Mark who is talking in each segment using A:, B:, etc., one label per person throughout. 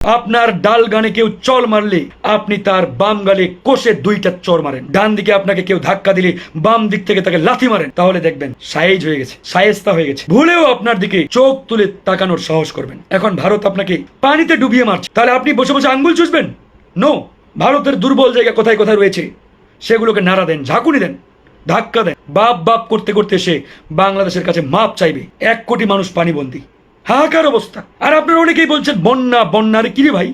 A: আপনার ডাল গানে কেউ চল মারলে আপনি তার বাম গালে কোষে দুইটা চর মারেন। ডান দিকে আপনাকে কেউ ধাক্কা দিলে বাম দিক থেকে তাকে লাথি মারেন। তাহলে দেখবেন সাইজ হয়ে গেছে, সায়েস্তা হয়ে গেছে। ভুলেও আপনার দিকে চোখ তুলে তাকানোর সাহস করবেন। এখন ভারত আপনাকে পানিতে ডুবিয়ে মারছে। তাহলে আপনি বসে বসে আঙ্গুল চুষবেন? নো ভারতের দুর্বল জায়গা কোথায় কোথায় রয়েছে? সেগুলোকে নাড়া দেন, ঝাঁকুনি দেন, ধাক্কা দেন। বাপ বাপ করতে করতে এসে বাংলাদেশের কাছে মাপ চাইবে। এক কোটি মানুষ পানিবন্দী। হাহাকার অবস্থা। আর আপনারা অনেকেই বলছেন, বন্যা বন্যার কি রে ভাই?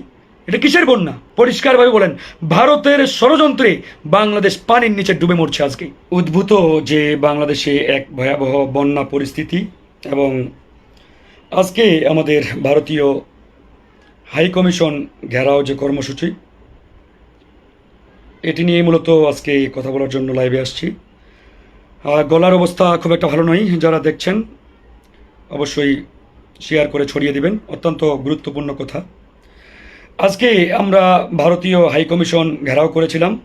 A: এটা কিসের বন্যা? পরিষ্কারভাবে বলেন। ভারতের ষড়যন্ত্রে বাংলাদেশ পানির নিচে ডুবে মরছে আজকে। উদ্ভূত যে বাংলাদেশে এক ভয়াবহ বন্যা পরিস্থিতি এবং আজকে আমাদের ভারতীয় হাই কমিশন ঘেরাও যে কর্মসূচি, এটি নিয়ে মূলত আজকে কথা বলার জন্য লাইভে আসছি। গলার অবস্থা খুব একটা ভালো নয়, যারা দেখছেন, অবশ্যই শেয়ার করে ছড়িয়ে দিবেন। অত্যন্ত গুরুত্বপূর্ণ কথা। আজকে আমরা ভারতীয় হাই কমিশন ঘেরাও করেছিলাম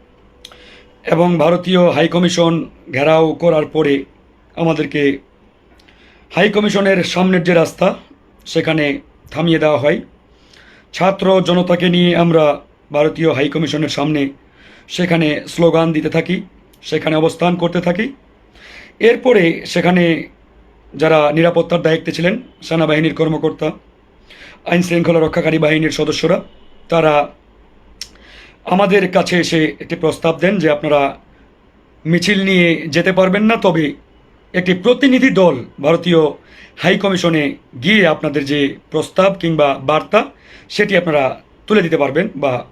A: এবং ভারতীয় হাই কমিশন ঘেরাও করার পরে আমাদেরকে হাই কমিশনের সামনের যে রাস্তা, সেখানে থামিয়ে দেওয়া হয়। ছাত্র জনতাকে নিয়ে আমরা ভারতীয় হাই কমিশনের সামনে সেখানে স্লোগান দিতে থাকি, সেখানে অবস্থান করতে থাকি। এরপরে সেখানে যারা নিরাপত্তার দায়িত্বে ছিলেন, সেনাবাহিনীর কর্মকর্তা, আইন শৃঙ্খলা রক্ষাকারী বাহিনীর সদস্যরা, তারা আমাদের কাছে এসে একটি প্রস্তাব দেন যে আপনারা মিছিল নিয়ে যেতে পারবেন না, তবে একটি প্রতিনিধি দল ভারতীয় হাই কমিশনে গিয়ে আপনাদের যে প্রস্তাব কিংবা বার্তা, সেটি আপনারা তুলে দিতে পারবেন বা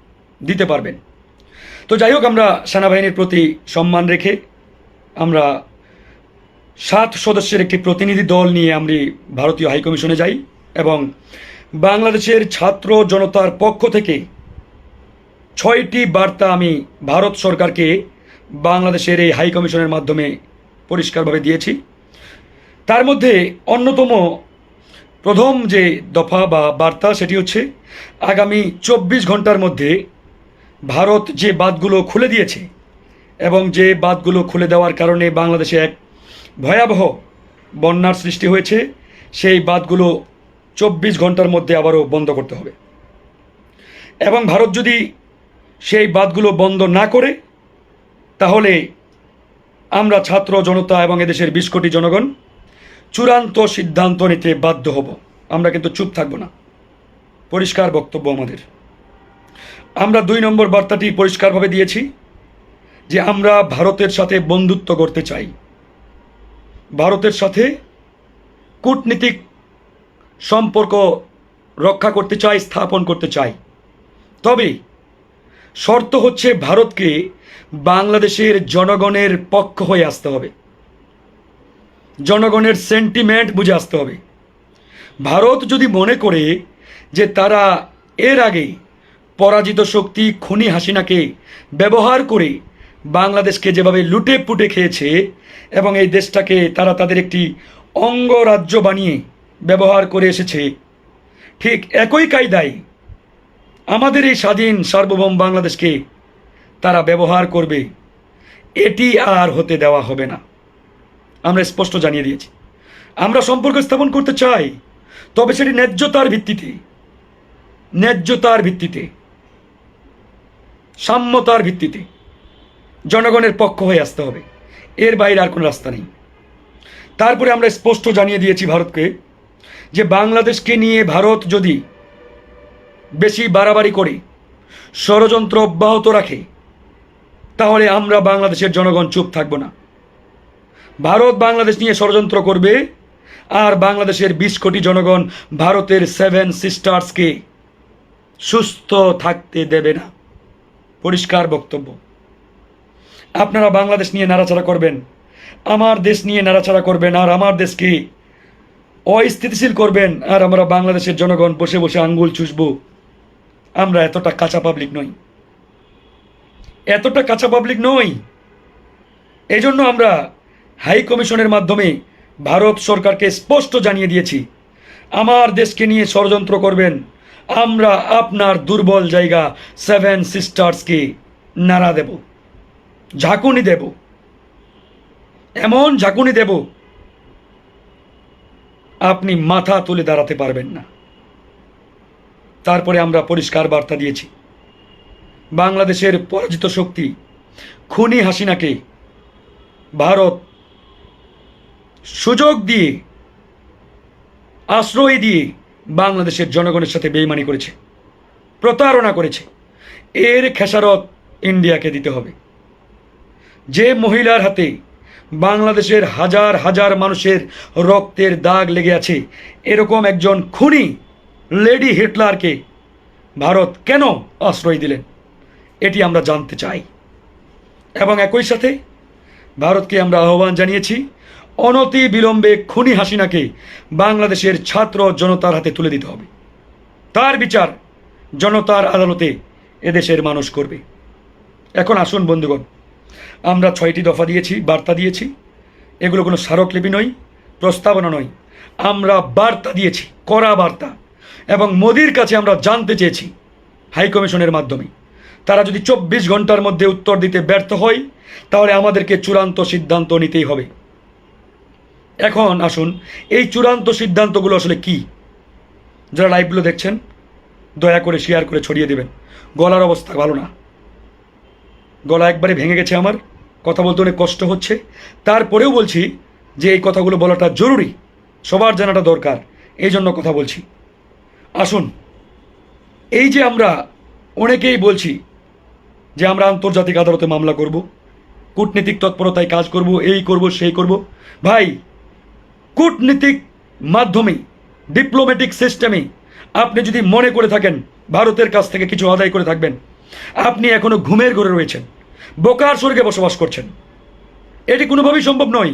A: দিতে পারবেন। তো যাই হোক, আমরা সেনাবাহিনীর প্রতি সম্মান রেখে আমরা সাত সদস্যের একটি প্রতিনিধি দল নিয়ে আমি ভারতীয় হাইকমিশনে যাই এবং বাংলাদেশের ছাত্র জনতার পক্ষ থেকে ছয়টি বার্তা আমি ভারত সরকারকে বাংলাদেশের এই হাইকমিশনের মাধ্যমে পরিষ্কারভাবে দিয়েছি। তার মধ্যে অন্যতম প্রথম যে দফা বা বার্তা সেটি হচ্ছে, আগামী চব্বিশ ঘণ্টার মধ্যে ভারত যে বাঁধগুলো খুলে দিয়েছে এবং যে বাঁধগুলো খুলে দেওয়ার কারণে বাংলাদেশে এক ভয়াবহ বন্যার সৃষ্টি হয়েছে, সেই বাঁধগুলো চব্বিশ ঘণ্টার মধ্যে আবারও বন্ধ করতে হবে। এবং ভারত যদি সেই বাঁধগুলো বন্ধ না করে, তাহলে আমরা ছাত্র জনতা এবং এদেশের বিশ কোটি জনগণ চূড়ান্ত সিদ্ধান্ত নিতে বাধ্য হব। আমরা কিন্তু চুপ থাকব না। পরিষ্কার বক্তব্য আমাদের। আমরা দুই নম্বর বার্তাটি পরিষ্কারভাবে দিয়েছি যে আমরা ভারতের সাথে বন্ধুত্ব করতে চাই। ভারতের সাথে কূটনীতিক সম্পর্ক রক্ষা করতে চাই, স্থাপন করতে চাই। তবে শর্ত হচ্ছে ভারতকে বাংলাদেশের জনগণের পক্ষ হয়ে আসতে হবে। জনগণের সেন্টিমেন্ট বুঝে আসতে হবে। ভারত যদি মনে করে যে তারা এর আগে পরাজিত শক্তি খুনি হাসিনাকে ব্যবহার করে বাংলাদেশকে যেভাবে লুটে পুটে খেয়েছে এবং এই দেশটাকে তারা তাদের একটি অঙ্গরাজ্য বানিয়ে ব্যবহার করে এসেছে, ঠিক একই কায়দায় আমাদের এই স্বাধীন সার্বভৌম বাংলাদেশকে তারা ব্যবহার করবে, এটি আর হতে দেওয়া হবে না। আমরা স্পষ্ট জানিয়ে দিয়েছি। আমরা সম্পর্ক স্থাপন করতে চাই, তবে সেটি ন্যায্যতার ভিত্তিতে ন্যায্যতার ভিত্তিতে, সাম্যতার ভিত্তিতে। জনগণের পক্ষ হয়ে আসতে হবে। এর বাইরে আর কোনো রাস্তা নেই। তারপরে আমরা স্পষ্ট জানিয়ে দিয়েছি ভারতকে যে বাংলাদেশকে নিয়ে ভারত যদি বেশি বাড়াবাড়ি করে, ষড়যন্ত্র অব্যাহত রাখে, তাহলে আমরা বাংলাদেশের জনগণ চুপ থাকব না। ভারত বাংলাদেশ নিয়ে ষড়যন্ত্র করবে আর বাংলাদেশের বিশ কোটি জনগণ ভারতের সেভেন সিস্টার্সকে সুস্থ থাকতে দেবে না। পরিষ্কার বক্তব্য। আপনারা বাংলাদেশ নিয়ে নাড়াচাড়া করবেন। আমার দেশ নিয়ে নাড়াচাড়া করবেন আর আমার দেশকে অস্থিতিশীল করবেন আর আমরা বাংলাদেশের জনগণ বসে বসে আঙ্গুল চুষব। আমরা এতটা কাঁচা পাবলিক নই। এতটা কাঁচা পাবলিক নই। এই জন্য আমরা হাই কমিশনের মাধ্যমে ভারত সরকারকে স্পষ্ট জানিয়ে দিয়েছি, আমার দেশকে নিয়ে ষড়যন্ত্র করবেন। আমরা আপনার দুর্বল জায়গা সেভেন সিস্টার্সকে নাড়া দেব। ঝাঁকুনি দেব। এমন ঝাঁকুনি দেব, আপনি মাথা তুলে দাঁড়াতে পারবেন না। তারপরে আমরা পরিষ্কার বার্তা দিয়েছি। বাংলাদেশের পরাজিত শক্তি খুনি হাসিনাকে ভারত সুযোগ দিয়ে, আশ্রয় দিয়ে বাংলাদেশের জনগণের সাথে বেইমানি করেছে, প্রতারণা করেছে। এর খেসারত ইন্ডিয়াকে দিতে হবে। যে মহিলার হাতে বাংলাদেশের হাজার হাজার মানুষের রক্তের দাগ লেগে আছে, এরকম একজন খুনি লেডি হিটলারকে ভারত কেন আশ্রয় দিলেন এটি আমরা জানতে চাই। এবং একই সাথে ভারতকে আমরা আহ্বান জানিয়েছি, অনতি বিলম্বে খুনি হাসিনাকে বাংলাদেশের ছাত্র জনতার হাতে তুলে দিতে হবে। তার বিচার জনতার আদালতে এদেশের মানুষ করবে। এখন আসুন বন্ধুগণ আমরা ছয়টি দফা দিয়েছি, বার্তা দিয়েছি। এগুলো কোনো স্মারকলিপি নয়, প্রস্তাবনা নয়। আমরা বার্তা দিয়েছি, কড়া বার্তা। এবং মোদির কাছে আমরা জানতে চেয়েছি হাইকমিশনের মাধ্যমে। তারা যদি চব্বিশ ঘণ্টার মধ্যে উত্তর দিতে ব্যর্থ হয়, তাহলে আমাদেরকে চূড়ান্ত সিদ্ধান্ত নিতেই হবে। এখন আসুন, এই চূড়ান্ত সিদ্ধান্তগুলো আসলে কি? যারা লাইভগুলো দেখছেন, দয়া করে শেয়ার করে ছড়িয়ে দেবেন। গলার অবস্থা ভালো না। গলা একবারে ভেঙে গেছে আমার। কথা বলতে অনেক কষ্ট হচ্ছে। তারপরেও বলছি যে এই কথাগুলো বলাটা জরুরি, সবার জানাটা দরকার, এই জন্য কথা বলছি। আসুন, এই যে আমরা অনেকেই বলছি যে আমরা আন্তর্জাতিক আদালতে মামলা করব, কূটনীতিক তৎপরতায় কাজ করব, এই করব, সেই করব। ভাই, কূটনীতিক মাধ্যমে ডিপ্লোম্যাটিক সিস্টেমে আপনি যদি মনে করে থাকেন, ভারতের কাছ থেকে কিছু আদায় করে থাকবেন। আপনি এখনও ঘুমের ঘরে রয়েছেন। বোকার স্বর্গে বসবাস করছেন। এটি কোনোভাবেই সম্ভব নয়।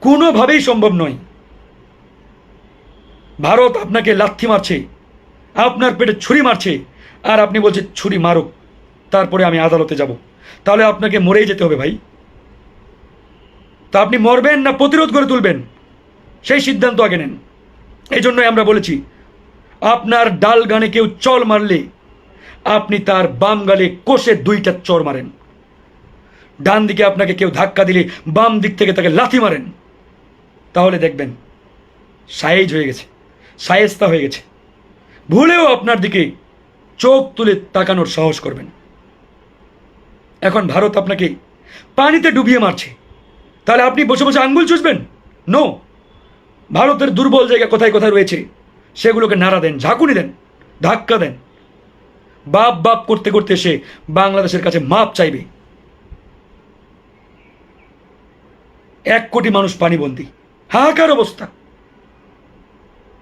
A: কোনোভাবেই সম্ভব নয়। ভারত আপনাকে লাথি মারছে, আপনার পেটে ছুরি মারছে, আর আপনি বলছেন, ছুরি মারুক, তারপরে আমি আদালতে যাব। তাহলে আপনাকে মরেই যেতে হবে ভাই। তা আপনি মরবেন না প্রতিরোধ করে তুলবেন? সেই সিদ্ধান্ত আগে নেন। এই জন্যই আমরা বলেছি, আপনার ডাল গানে কেউ চল মারলে আপনি তার বাম গালে কষে দুইটা চর মারেন। ডান দিকে আপনাকে কেউ ধাক্কা দিলে বাম দিক থেকে তাকে লাথি মারেন। তাহলে দেখবেন সাইজ হয়ে গেছে, সায়েস্তা হয়ে গেছে। ভুলেও আপনার দিকে চোখ তুলে তাকানোর সাহস করবেন। এখন ভারত আপনাকে পানিতে ডুবিয়ে মারছে। তাহলে আপনি বসে বসে আঙ্গুল চুষবেন? নো ভারতের দুর্বল জায়গা কোথায় কোথায় রয়েছে, সেগুলোকে নাড়া দেন, ঝাঁকুনি দেন, ধাক্কা দেন। বাপ বাপ করতে করতে এসে বাংলাদেশের কাছে মাপ চাইবে। এক কোটি মানুষ পানিবন্দী। হাহাকার অবস্থা।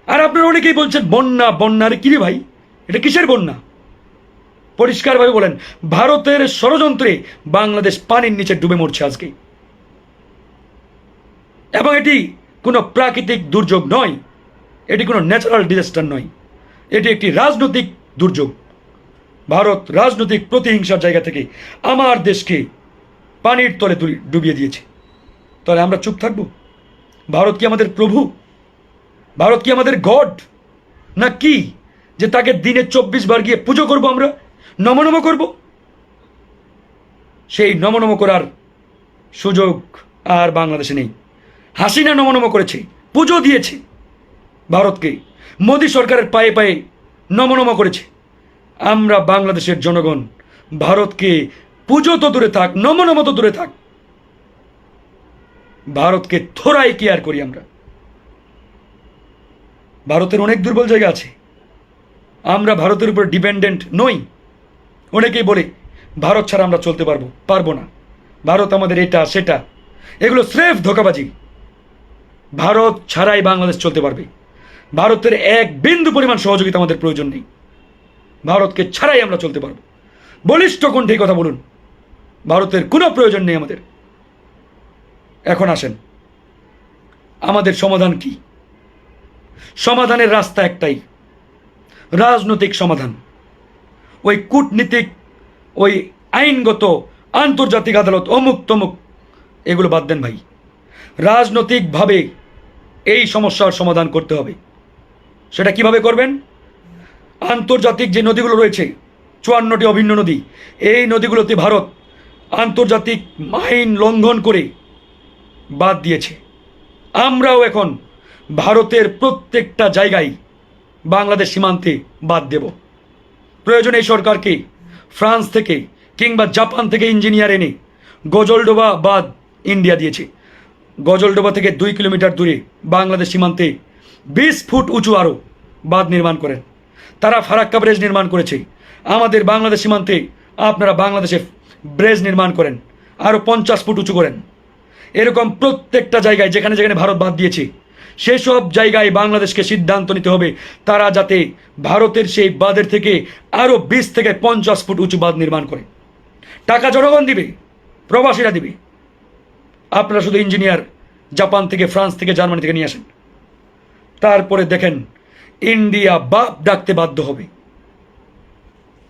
A: আর আপনারা অনেকেই বলছেন, বন্যা বন্যা, আরে কিরে ভাই? এটা কিসের বন্যা? পরিষ্কারভাবে বলেন, ভারতের ষড়যন্ত্রে বাংলাদেশ পানির নিচে ডুবে মরছে আজকে। এবং এটি কোনো প্রাকৃতিক দুর্যোগ নয়, এটি কোনো ন্যাচারাল ডিজাস্টার নয়, এটি একটি রাজনৈতিক দুর্যোগ। ভারত রাজনৈতিক প্রতিহিংসার জায়গা থেকে আমার দেশকে পানির তলে ডুবিয়ে দিয়েছে। তাহলে আমরা চুপ থাকব? ভারত কি আমাদের প্রভু? ভারত কি আমাদের গড? না কি? যে তাকে দিনে চব্বিশ বার গিয়ে পুজো করব আমরা? নমনম করব? সেই নমনম করার সুযোগ আর বাংলাদেশে নেই। হাসিনা নমনম করেছে, পুজো দিয়েছে। ভারতকে মোদী সরকারের পায়ে পায়ে নমনম করেছে। আমরা বাংলাদেশের জনগণ, ভারতকে পুজো তো দূরে থাক নমনম তো দূরে থাক। ভারতকে থোড়াই কেয়ার করি আমরা। ভারতের অনেক দুর্বল জায়গা আছে। আমরা ভারতের উপর ডিপেন্ডেন্ট নই। অনেকেই বলে, ভারত ছাড়া আমরা চলতে পারব পারব না। ভারত আমাদের এটা, সেটা। এগুলো স্রেফ ধোকাবাজি। ভারত ছাড়াই বাংলাদেশ চলতে পারবে। ভারতের এক বিন্দু পরিমাণ সহযোগিতা আমাদের প্রয়োজন নেই। ভারতকে ছাড়াই আমরা চলতে পারব। বলিষ্ঠ কণ্ঠে কথা বলুন। ভারতের কোনো প্রয়োজন নেই আমাদের। এখন আসেন। আমাদের সমাধান কি? সমাধানের রাস্তা একটাই। রাজনৈতিক সমাধান। ওই কূটনীতিক, ওই আইনগত, আন্তর্জাতিক আদালত, অমুক তমুক, এগুলো বাদ দেন ভাই। রাজনৈতিকভাবে এই সমস্যার সমাধান করতে হবে। সেটা কীভাবে করবেন? আন্তর্জাতিক যে নদীগুলো রয়েছে, চুয়ান্নটি অভিন্ন নদী, এই নদীগুলোতে ভারত আন্তর্জাতিক আইন লঙ্ঘন করে বাদ দিয়েছে। আমরাও এখন ভারতের প্রত্যেকটা জায়গায় বাংলাদেশ সীমান্তে বাদ দেব। প্রয়োজন এই সরকারকে ফ্রান্স থেকে কিংবা জাপান থেকে ইঞ্জিনিয়ার এনে গজলডোবা বাদ ইন্ডিয়া দিয়েছে। গজলডোবা থেকে দুই কিলোমিটার দূরে বাংলাদেশ সীমান্তে বিশ ফুট উঁচু আরও বাঁধ নির্মাণ করেন। তারা ফারাক্কা ব্রেজ নির্মাণ করেছে। আমাদের বাংলাদেশ সীমান্তে আপনারা বাংলাদেশে ব্রেজ নির্মাণ করেন আরও পঞ্চাশ ফুট উঁচু করেন। এরকম প্রত্যেকটা জায়গায়, যেখানে যেখানে ভারত বাদ দিয়েছে, সেসব জায়গায় বাংলাদেশকে সিদ্ধান্ত নিতে হবে। তারা যাতে ভারতের সেই বাঁধের থেকে আরও বিশ থেকে পঞ্চাশ ফুট উঁচু বাঁধ নির্মাণ করে। টাকা জনগণ দিবে, প্রবাসীরা দিবে। আপনারা শুধু ইঞ্জিনিয়ার জাপান থেকে, ফ্রান্স থেকে, জার্মানি থেকে নিয়ে আসেন। তারপরে দেখেন ইন্ডিয়া বাপ ডাকতে বাধ্য হবে।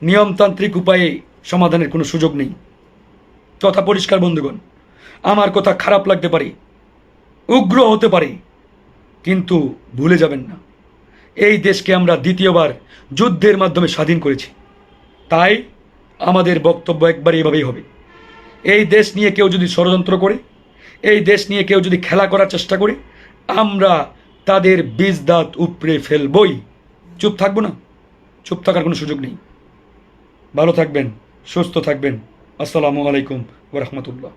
A: নিয়মতান্ত্রিক উপায়ে সমাধানের কোনো সুযোগ নেই। কথা পরিষ্কার, বন্ধুগণ। আমার কথা খারাপ লাগতে পারে, উগ্র হতে পারে, কিন্তু ভুলে যাবেন না। এই দেশকে আমরা দ্বিতীয়বার যুদ্ধের মাধ্যমে স্বাধীন করেছি। তাই আমাদের বক্তব্য একবার এভাবেই হবে। এই দেশ নিয়ে কেউ যদি ষড়যন্ত্র করে, এই দেশ নিয়ে কেউ যদি খেলা করার চেষ্টা করে, আমরা তাদের বীজ দাঁত উপড়ে ফেলবই। চুপ থাকব না? চুপ থাকার কোনো সুযোগ নেই। ভালো থাকবেন, সুস্থ থাকবেন। আসসালামু আলাইকুম ওরহমতুল্লাহ